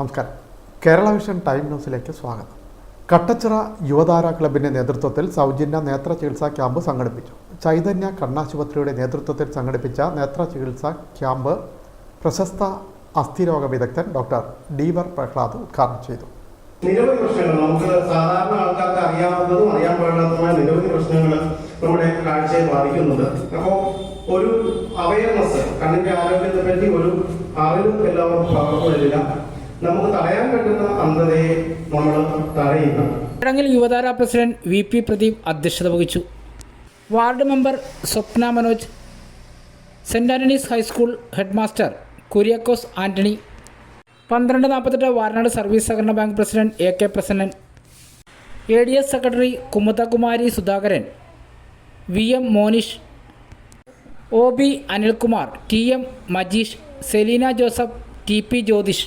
നമസ്കാരം. Kerala vision time ന്യൂസിലേക്ക് സ്വാഗതം. കട്ടച്ചിറ യുവതാര ക്ലബിന്റെ നേതൃത്വത്തിൽ സൗജന്യ നേത്ര ചികിത്സാ ക്യാമ്പ് സംഘടിപ്പിച്ചു. ചൈതന്യ കണ്ണാശുപത്രിയുടെ നേതൃത്വത്തിൽ സംഘടിപ്പിച്ച നേത്ര ചികിത്സാ ക്യാമ്പ് പ്രശസ്ത അസ്ഥിരോഗ വിദഗ്ധൻ ഡോക്ടർ ഡീവർ പ്രഹ്ലാദ് ഉദ്ഘാടനം ചെയ്തു. നിരവധി പ്രശ്നങ്ങൾ നമുക്ക് സാധാരണ ആൾക്കാർക്ക് അറിയാവുന്നതും അറിയാൻ പാടില്ലാത്തതുമായ നിരവധി പ്രശ്നങ്ങൾ നമ്മുടെ കാഴ്ചയെ ബാധിക്കുന്നുണ്ട്. അപ്പോൾ ഒരു അവയർനെസ് കണ്ണിന്റെ ആരോഗ്യത്തെ പറ്റി ഒരു അറിവ് എല്ലാവർക്കും പകർന്നു വരില്ല നമുക്ക് തടയാൻ പറ്റുന്ന അന്ധതയെ നമ്മൾ തടയുക ചടങ്ങിൽ Yuvathara president V P Pradeep അധ്യക്ഷത വഹിച്ചു. Ward member Swapna Manoj Saint Antony's high school headmaster Kuriakose Antony പന്ത്രണ്ട് നാൽപ്പത്തെട്ട് വാരനാട് സർവീസ് സഹകരണ bank president A K Prasannan A D S secretary Kumudakumari Sudhakaran V M Monish O B Anilkumar T M Majeesh Selina Joseph T P Jyothish.